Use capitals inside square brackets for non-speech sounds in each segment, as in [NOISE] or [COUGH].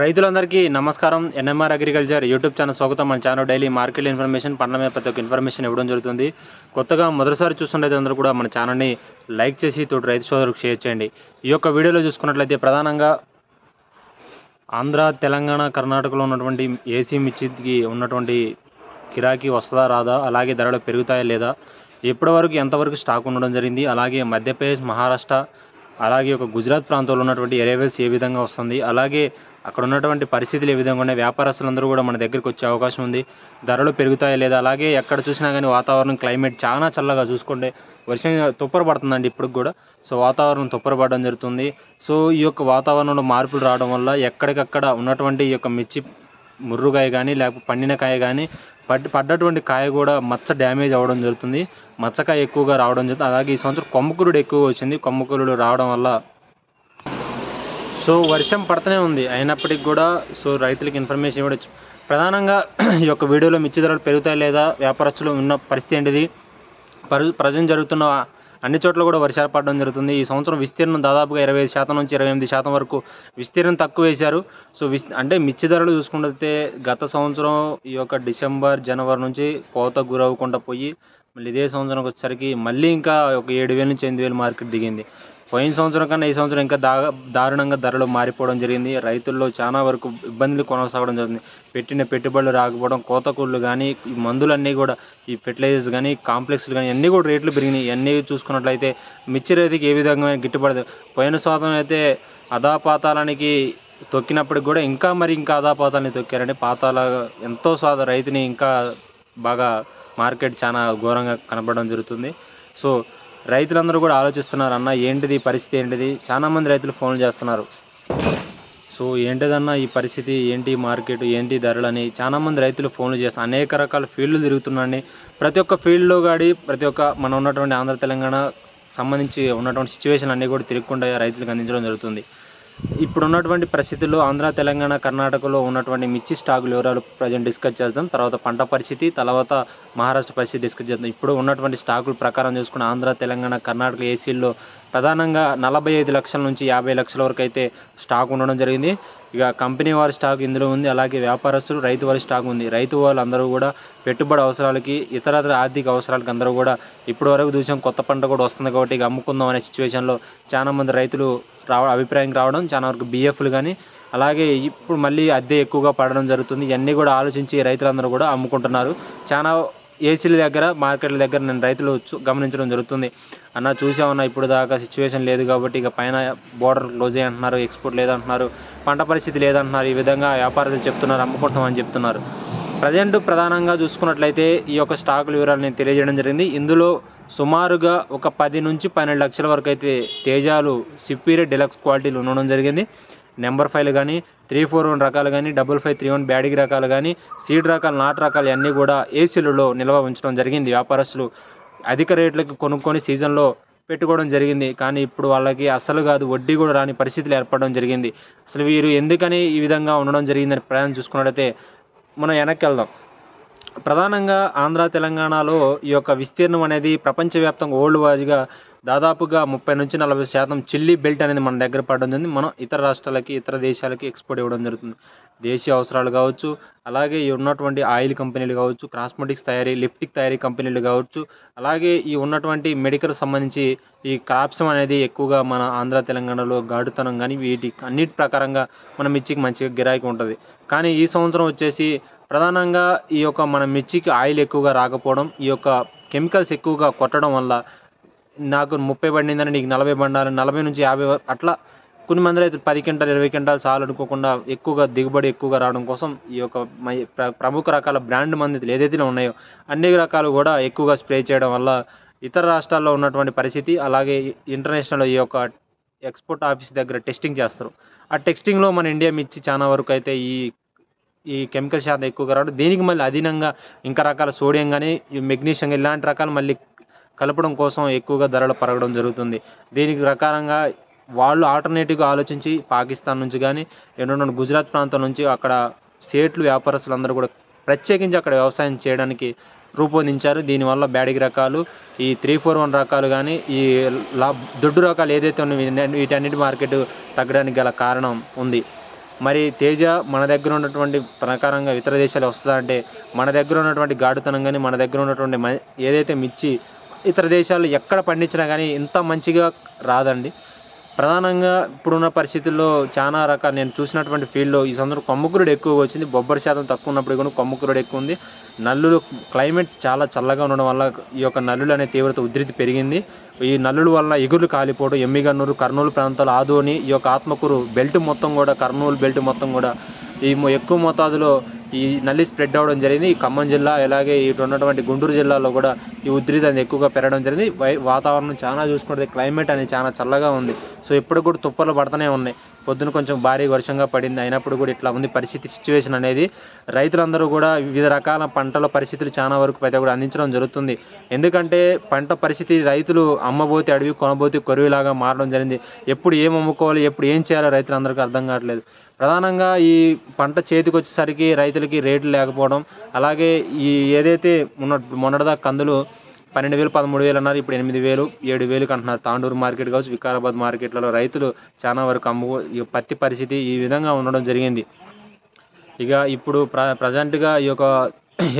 రైతులందరికీ నమస్కారం. NMR agriculture YouTube channel స్వాగతం. మన ఛానల్ డైలీ మార్కెట్ ఇన్ఫర్మేషన్ పండ్ల మీద ప్రతి ఒక్క ఇన్ఫర్మేషన్ ఇవ్వడం జరుగుతుంది. కొత్తగా మొదటిసారి చూస్తున్న అందరూ కూడా మన ఛానల్ని లైక్ చేసి తోటి రైతు సోదరులకు షేర్ చేయండి. ఈ యొక్క వీడియోలో చూసుకున్నట్లయితే ప్రధానంగా ఆంధ్ర తెలంగాణ కర్ణాటకలో ఉన్నటువంటి ఏసీ మిర్చికి ఉన్నటువంటి గిరాకీ వస్తుందా రాదా? అలాగే ధరలు పెరుగుతాయా లేదా? ఇప్పటివరకు ఎంతవరకు స్టాక్ ఉండడం జరిగింది? అలాగే మధ్యప్రదేశ్ మహారాష్ట్ర అలాగే ఒక గుజరాత్ ప్రాంతంలో ఉన్నటువంటి ఎరేవేస్ ఏ విధంగా వస్తుంది? అలాగే అక్కడ ఉన్నటువంటి పరిస్థితులు ఏ విధంగా ఉన్నాయి? వ్యాపారస్తులందరూ కూడా మన దగ్గరికి వచ్చే అవకాశం ఉంది. ధరలు పెరుగుతాయా లేదా? అలాగే ఎక్కడ చూసినా కానీ వాతావరణం క్లైమేట్ చాలా చల్లగా చూసుకుంటే వర్షం తుప్పర పడుతుందండి ఇప్పుడు కూడా. సో వాతావరణం తుప్పర పడడం జరుగుతుంది. సో ఈ యొక్క వాతావరణంలో మార్పులు రావడం వల్ల ఎక్కడికక్కడ ఉన్నటువంటి ఈ యొక్క మిర్చి ముర్రుకాయ కానీ లేకపోతే పండిన కాయ కానీ పడ్ పడ్డటువంటి కాయ కూడా మచ్చ డ్యామేజ్ అవ్వడం జరుగుతుంది. మచ్చకాయ ఎక్కువగా రావడం జరుగుతుంది. అలాగే ఈ సంవత్సరం కొమ్మకూరుడు ఎక్కువ వచ్చింది. కొమ్మకూరుడు రావడం వల్ల సో వర్షం పడుతూనే ఉంది. అయినప్పటికీ కూడా సో రైతులకు ఇన్ఫర్మేషన్ ఇవ్వడం ప్రధానంగా [CLEARS THROAT] ఈ యొక్క వీడియోలో మిర్చి ధరలు పెరుగుతాయి లేదా వ్యాపారస్తులు ఉన్న పరిస్థితి ఏంటిది? పరు ప్రజెంట్ జరుగుతున్న అన్ని చోట్ల కూడా వర్షాలు పడడం జరుగుతుంది. ఈ సంవత్సరం విస్తీర్ణం దాదాపుగా ఇరవై ఐదు శాతం నుంచి ఇరవై ఎనిమిది శాతం వరకు విస్తీర్ణం తక్కువ వేశారు. సో విస్ అంటే మిర్చి ధరలు చూసుకుంటే గత సంవత్సరం ఈ యొక్క డిసెంబర్ జనవరి నుంచి కోత గురవ్వకుండా పోయి మళ్ళీ ఇదే సంవత్సరం వచ్చేసరికి మళ్ళీ ఇంకా ఒక ఏడు వేల నుంచి ఎనిమిది వేలు మార్కెట్ దిగింది. పోయిన సంవత్సరం కన్నా ఈ సంవత్సరం ఇంకా దా దారుణంగా ధరలు మారిపోవడం జరిగింది. రైతుల్లో చాలా వరకు ఇబ్బందులు కొనసాగడం జరుగుతుంది పెట్టిన పెట్టుబడులు రాకపోవడం కోతకూళ్ళు కానీ ఈ మందులన్నీ కూడా ఈ ఫెర్టిలైజర్స్ కానీ కాంప్లెక్స్లు కానీ అన్నీ కూడా రేట్లు పెరిగినాయి. ఇవన్నీ చూసుకున్నట్లయితే మిర్చి రైతుకి ఏ విధంగా గిట్టుబడదు పోయిన శాతం అయితే అదాపాతాలానికి తొక్కినప్పటికి కూడా ఇంకా మరి ఇంకా అధాపాతాలని తొక్కారండి. పాతాల ఎంతో సాధ రైతుని ఇంకా బాగా మార్కెట్ చాలా ఘోరంగా కనపడడం జరుగుతుంది. సో రైతులందరూ కూడా ఆలోచిస్తున్నారు అన్న ఏంటిది పరిస్థితి ఏంటిది? చాలామంది రైతులు ఫోన్లు చేస్తున్నారు. సో ఏంటిదన్న ఈ పరిస్థితి? ఏంటి మార్కెట్? ఏంటి ధరలు? అని చాలామంది రైతులు ఫోన్లు చేస్తారు అనేక రకాల ఫీల్డ్లు తిరుగుతున్నాండి ప్రతి ఒక్క ఫీల్డ్లో గాడి ప్రతి ఒక్క మనం ఉన్నటువంటి ఆంధ్ర తెలంగాణ సంబంధించి ఉన్నటువంటి సిచ్యువేషన్ అన్నీ కూడా తిరగకుండా రైతులకు అందించడం జరుగుతుంది. ఇప్పుడు ఉన్నటువంటి పరిస్థితుల్లో ఆంధ్ర తెలంగాణ కర్ణాటకలో ఉన్నటువంటి మిర్చి స్టాకుల వివరాలు ప్రజెంట్ డిస్కస్ చేద్దాం. తర్వాత పంట పరిస్థితి తర్వాత మహారాష్ట్ర పరిస్థితి డిస్కస్ చేద్దాం. ఇప్పుడు ఉన్నటువంటి స్టాకుల ప్రకారం చూసుకున్న ఆంధ్ర తెలంగాణ కర్ణాటక ఏసీల్లో ప్రధానంగా నలభై ఐదు లక్షల నుంచి యాభై లక్షల వరకు అయితే స్టాక్ ఉండడం జరిగింది. ఇక కంపెనీ వారి స్టాక్ ఇందులో ఉంది. అలాగే వ్యాపారస్తులు రైతు వారి స్టాక్ ఉంది. రైతు వాళ్ళందరూ కూడా పెట్టుబడి అవసరాలకి ఇతరతర ఆర్థిక అవసరాలకి అందరూ కూడా ఇప్పటి వరకు చూసాం కొత్త పంట కూడా వస్తుంది కాబట్టి ఇక అమ్ముకుందాం అనే సిచ్యువేషన్లో చాలా మంది రైతులు రావ అభిప్రాయం రావడం చాలా వరకు బిఎఫ్లు కానీ అలాగే ఇప్పుడు మళ్ళీ అద్దె ఎక్కువగా పడడం జరుగుతుంది. ఇవన్నీ కూడా ఆలోచించి రైతులందరూ కూడా అమ్ముకుంటున్నారు. చాలా ఏసీల దగ్గర మార్కెట్ల దగ్గర నేను రైతులు చూ- గమనించడం జరుగుతుంది. అన్న చూసామన్నా ఇప్పుడు దాకా సిచ్యువేషన్ లేదు కాబట్టి ఇక పైన బోర్డర్ క్లోజ్ అయ్యి అంటున్నారు ఎక్స్పోర్ట్ లేదంటున్నారు పంట పరిస్థితి లేదంటున్నారు ఈ విధంగా వ్యాపారులు చెప్తున్నారు అమ్ముకుంటున్నామని చెప్తున్నారు. ప్రజెంట్ ప్రధానంగా చూసుకున్నట్లయితే ఈ యొక్క స్టాకుల వివరాలు నేను తెలియజేయడం జరిగింది. ఇందులో సుమారుగా ఒక పది నుంచి పన్నెండు లక్షల వరకు అయితే తేజాలు సిప్పీరియర్ డిలక్స్ క్వాలిటీలు ఉండడం జరిగింది. నెంబర్ ఫైవ్లు కానీ త్రీ ఫోర్ వన్ రకాలు కానీ double five three one Byadgi రకాలు కానీ సీడ్ రకాలు నాటు రకాలు అన్నీ కూడా ఏసీలలో నిల్వ ఉంచడం జరిగింది. వ్యాపారస్తులు అధిక రేట్లకు కొనుక్కొని సీజన్లో పెట్టుకోవడం జరిగింది. కానీ ఇప్పుడు వాళ్ళకి అసలు కాదు వడ్డీ కూడా రాని పరిస్థితులు ఏర్పడడం జరిగింది. అసలు వీరు ఎందుకని ఈ విధంగా ఉండడం జరిగిందని ప్రయాణం చూసుకున్నట్లయితే మనం వెనక్కి వెళ్దాం. ప్రధానంగా ఆంధ్ర తెలంగాణలో ఈ యొక్క విస్తీర్ణం అనేది ప్రపంచవ్యాప్తంగా ఓల్డ్ వాజ్గా దాదాపుగా ముప్పై నుంచి నలభై శాతం చిల్లీ బెల్ట్ అనేది మన దగ్గర పడడం జరిగింది. మనం ఇతర రాష్ట్రాలకి ఇతర దేశాలకి ఎక్స్పోర్ట్ ఇవ్వడం జరుగుతుంది. దేశీయ అవసరాలు కావచ్చు అలాగే ఈ ఉన్నటువంటి ఆయిల్ కంపెనీలు కావచ్చు కాస్మెటిక్స్ తయారీ లిప్టిక్ తయారీ కంపెనీలు కావచ్చు అలాగే ఈ ఉన్నటువంటి మెడికల్ సంబంధించి ఈ క్రాప్సం అనేది ఎక్కువగా మన ఆంధ్ర తెలంగాణలో గాడుతనం కానీ వీటి అన్నిటి ప్రకారంగా మన మిర్చికి మంచిగా గిరాకీ ఉంటుంది. కానీ ఈ సంవత్సరం వచ్చేసి ప్రధానంగా ఈ యొక్క మన మిర్చికి ఆయిల్ ఎక్కువగా రాకపోవడం ఈ యొక్క కెమికల్స్ ఎక్కువగా కొట్టడం వల్ల నాకు ముప్పై పడిందని నీకు నలభై పండాలి నలభై నుంచి యాభై అట్లా కొన్ని మంది రైతులు పది క్వింటాలు ఇరవై క్వింటాలు చాలు అనుకోకుండా ఎక్కువగా దిగుబడి ఎక్కువగా రావడం కోసం ఈ యొక్క మై- ప్ర- ప్రముఖ రకాల బ్రాండ్ మందులు ఏదైతే ఉన్నాయో అన్ని రకాలు కూడా ఎక్కువగా స్ప్రే చేయడం వల్ల ఇతర రాష్ట్రాల్లో ఉన్నటువంటి పరిస్థితి అలాగే ఇంటర్నేషనల్ ఈ యొక్క ఎక్స్పోర్ట్ ఆఫీస్ దగ్గర టెస్టింగ్ చేస్తారు. ఆ టెస్టింగ్లో మన ఇండియా మిర్చి చాలా వరకు అయితే ఈ ఈ కెమికల్ శాతం ఎక్కువగా రావడం దీనికి మళ్ళీ అధీనంగా ఇంకా రకాల సోడియం కానీ ఈ మెగ్నీషియం కానీ ఇలాంటి రకాలు మళ్ళీ కలపడం కోసం ఎక్కువగా ధరలు పెరగడం జరుగుతుంది. దీనికి ప్రకారంగా వాళ్ళు ఆల్టర్నేటివ్గా ఆలోచించి పాకిస్తాన్ నుంచి కానీ ఏంటంటే గుజరాత్ ప్రాంతం నుంచి అక్కడ సేట్లు వ్యాపారస్తులు అందరూ కూడా ప్రత్యేకించి అక్కడ వ్యవసాయం చేయడానికి రూపొందించారు. దీనివల్ల బ్యాడిగి రకాలు ఈ త్రీ ఫోర్ వన్ రకాలు కానీ ఈ లా దొడ్డు రకాలు ఏదైతే ఉన్నాయో వీటన్నిటి మార్కెట్ తగ్గడానికి గల కారణం ఉంది. మరి తేజ మన దగ్గర ఉన్నటువంటి ప్రకారంగా ఇతర దేశాలు వస్తుందా అంటే మన దగ్గర ఉన్నటువంటి గాడుతనం కానీ మన దగ్గర ఉన్నటువంటి మ ఏదైతే మిర్చి ఇతర దేశాలు ఎక్కడ పండించినా కానీ ఇంత మంచిగా రాదండి. ప్రధానంగా ఇప్పుడున్న పరిస్థితుల్లో చాలా రకాల నేను చూసినటువంటి ఫీల్డ్లో ఈ సందర్భం కొమ్మకురుడు ఎక్కువగా వచ్చింది. బొబ్బరి శాతం తక్కువ ఉన్నప్పుడు కూడా కొమ్మకురుడు ఎక్కువ ఉంది. నల్లులు క్లైమేట్ చాలా చల్లగా ఉండడం వల్ల ఈ యొక్క నల్లులు అనే తీవ్రత ఉధృతి పెరిగింది. ఈ నల్లుల వల్ల ఎగురులు కాలిపోవడం ఎమ్మిగన్నూరు కర్నూలు ప్రాంతాలు ఆదోని ఈ యొక్క ఆత్మకూరు బెల్ట్ మొత్తం కూడా కర్నూలు బెల్ట్ మొత్తం కూడా ఈ ఎక్కువ మోతాదులో ఈ నల్లి స్ప్రెడ్ అవ్వడం జరిగింది. ఈ ఖమ్మం జిల్లా అలాగే ఇటు ఉన్నటువంటి గుంటూరు జిల్లాలో కూడా ఈ ఉధృతి అనేది ఎక్కువగా పెరగడం జరిగింది. వాతావరణం చాలా చూసుకుంటే క్లైమేట్ అనేది చాలా చల్లగా ఉంది. సో ఇప్పుడు కూడా తుప్పలు పడుతూనే ఉన్నాయి. పొద్దున కొంచెం భారీ వర్షంగా పడింది. అయినప్పుడు కూడా ఇట్లా ఉంది. పరిస్థితి సిచ్యువేషన్ అనేది రైతులందరూ కూడా వివిధ రకాల పంటల పరిస్థితులు చాలా వరకు అయితే కూడా అందించడం జరుగుతుంది. ఎందుకంటే పంట పరిస్థితి రైతులు అమ్మబోతే అడవి కొనబోతే కొరువులాగా మారడం జరిగింది. ఎప్పుడు ఏం అమ్ముకోవాలి ఎప్పుడు ఏం చేయాలో రైతులందరికీ అర్థం కావట్లేదు. ప్రధానంగా ఈ పంట చేతికి వచ్చేసరికి రైతులకి రేట్లు లేకపోవడం అలాగే ఈ ఏదైతే మొన్న మొన్నటిదా కందులు పన్నెండు వేలు పదమూడు వేలు అన్నారు. ఇప్పుడు ఎనిమిది వేలు ఏడు వేలకు అంటున్నారు. తాండూరు మార్కెట్ కావచ్చు వికారాబాద్ మార్కెట్లలో రైతులు చాలా వరకు అమ్ము ఈ పత్తి పరిస్థితి ఈ విధంగా ఉండడం జరిగింది. ఇక ఇప్పుడు ప్ర ప్రజెంట్గా ఈ యొక్క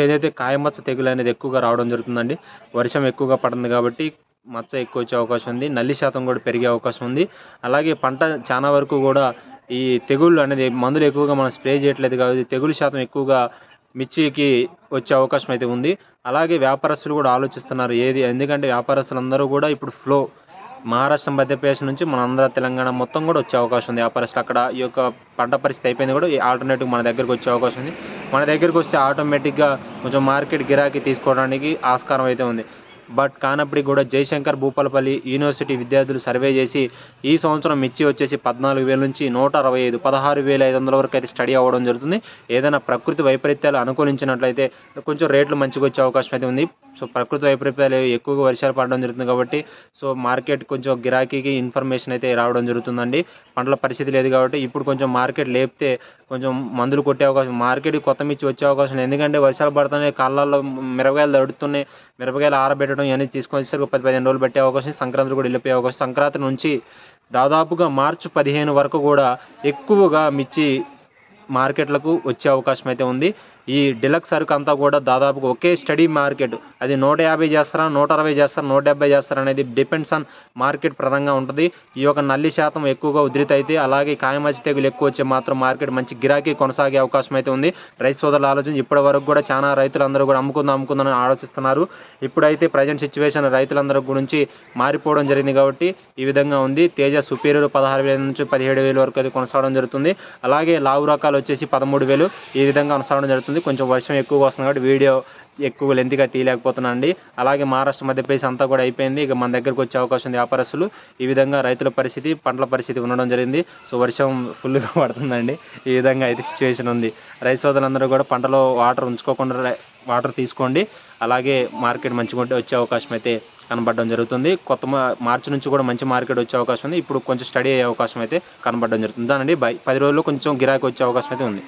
ఏదైతే కాయమచ్చ తెగులు అనేది ఎక్కువగా రావడం జరుగుతుందండి వర్షం ఎక్కువగా పడుతుంది కాబట్టి మచ్చ ఎక్కువ వచ్చే అవకాశం ఉంది నల్లి శాతం కూడా పెరిగే అవకాశం ఉంది. అలాగే పంట చాలా వరకు కూడా ఈ తెగుళ్ళు అనేది మందులు ఎక్కువగా మనం స్ప్రే చేయట్లేదు కాబట్టి తెగులు శాతం ఎక్కువగా మిర్చికి వచ్చే అవకాశం అయితే ఉంది. అలాగే వ్యాపారస్తులు కూడా ఆలోచిస్తున్నారు ఏది ఎందుకంటే వ్యాపారస్తులందరూ కూడా ఇప్పుడు ఫ్లో మహారాష్ట్ర మధ్యప్రదేశ్ నుంచి మన ఆంధ్ర తెలంగాణ మొత్తం కూడా వచ్చే అవకాశం ఉంది. వ్యాపారస్తులు అక్కడ ఈ యొక్క పంట పరిస్థితి అయిపోయింది కూడా ఈ ఆల్టర్నేటివ్ మన దగ్గరకు వచ్చే అవకాశం ఉంది. మన దగ్గరకు వస్తే ఆటోమేటిక్గా కొంచెం మార్కెట్ గిరాకీ తీసుకోవడానికి ఆస్కారం అయితే ఉంది. బట్ కానప్పటికి కూడా జయశంకర్ భూపాలపల్లి యూనివర్సిటీ విద్యార్థులు సర్వే చేసి ఈ సంవత్సరం మిర్చి వచ్చేసి పద్నాలుగు వేల నుంచి నూట అరవై ఐదు పదహారు వేల ఐదు వందల వరకు అయితే స్టడీ అవ్వడం జరుగుతుంది. ఏదైనా ప్రకృతి వైపరీత్యాలు అనుకూలించినట్లయితే కొంచెం రేట్లు మంచిగా వచ్చే అవకాశం అయితే ఉంది. సో ప్రకృతి వైపరీత్యాలు ఎక్కువగా వర్షాలు పడడం జరుగుతుంది కాబట్టి సో మార్కెట్ కొంచెం గిరాకీకి ఇన్ఫర్మేషన్ అయితే రావడం జరుగుతుందండి. పంటల పరిస్థితి లేదు కాబట్టి ఇప్పుడు కొంచెం మార్కెట్ లేపితే కొంచెం మందులు కొట్టే అవకాశం మార్కెట్ కొత్త మిర్చి వచ్చే అవకాశం ఎందుకంటే వర్షాలు పడుతున్నాయి కాళ్ళల్లో మిరపకాయలు తడుతున్నాయి మిరపకాయలు ఆరబెట్టడం ఇవన్నీ తీసుకొని వచ్చేసరికి పది పదిహేను రోజులు పెట్టే అవకాశం సంక్రాంతి కూడా వెళ్ళిపోయే అవకాశం సంక్రాంతి నుంచి దాదాపుగా మార్చి పదిహేను వరకు కూడా ఎక్కువగా మిర్చి మార్కెట్లకు వచ్చే అవకాశం అయితే ఉంది. ఈ డిలక్స్ సరుకు అంతా కూడా దాదాపుగా ఒకే స్టడీ మార్కెట్. అది నూట యాభై చేస్తారా నూట అరవై చేస్తారా నూట డెబ్బై చేస్తారా అనేది డిపెండ్స్ ఆన్ మార్కెట్ ప్రదంగా ఉంటుంది. ఈ యొక్క నల్లి శాతం ఎక్కువగా ఉధృతి అయితే అలాగే కాయమచ్చి తెగులు ఎక్కువ వచ్చే మాత్రం మార్కెట్ మంచి గిరాకీ కొనసాగే అవకాశం అయితే ఉంది. రైతు సోదరుల ఆలోచన ఇప్పటి వరకు కూడా చాలా రైతులందరూ కూడా అమ్ముకుందాం అమ్ముకుందామని ఆలోచిస్తున్నారు. ఇప్పుడైతే ప్రజెంట్ సిచ్యువేషన్ రైతులందరి గురించి మారిపోవడం జరిగింది కాబట్టి ఈ విధంగా ఉంది. తేజ సుపీరియర్ పదహారు వేల నుంచి పదిహేడు వేల వరకు అది కొనసాగడం జరుగుతుంది. అలాగే లావు రకాలు వచ్చేసి పదమూడు వేలు ఈ విధంగా కొనసాగడం జరుగుతుంది. కొంచెం వర్షం ఎక్కువగా వస్తుంది కాబట్టి వీడియో ఎక్కువ లెంత్గా తీయలేకపోతున్నాను అండి అలాగే మహారాష్ట్ర మధ్యప్రదేశ్ అంతా కూడా అయిపోయింది. ఇక మన దగ్గరకు వచ్చే అవకాశం ఉంది. వ్యాపారస్తులు ఈ విధంగా రైతుల పరిస్థితి పంటల పరిస్థితి ఉండడం జరిగింది. సో వర్షం ఫుల్గా పడుతుందండి. ఈ విధంగా అయితే సిచ్యువేషన్ ఉంది. రైతు సోదరులందరూ కూడా పంటలో వాటర్ ఉంచుకోకుండా రై- వాటర్ తీసుకోండి. అలాగే మార్కెట్ మంచిగా ఉంటే వచ్చే అవకాశం అయితే కనబడడం జరుగుతుంది. కొత్త మార్చి నుంచి కూడా మంచి మార్కెట్ వచ్చే అవకాశం ఉంది. ఇప్పుడు కొంచెం స్టడీ అయ్యే అవకాశం అయితే కనబడడం జరుగుతుంది. దానండి బై పది రోజుల్లో కొంచెం గిరాకీ వచ్చే అవకాశం అయితే ఉంది.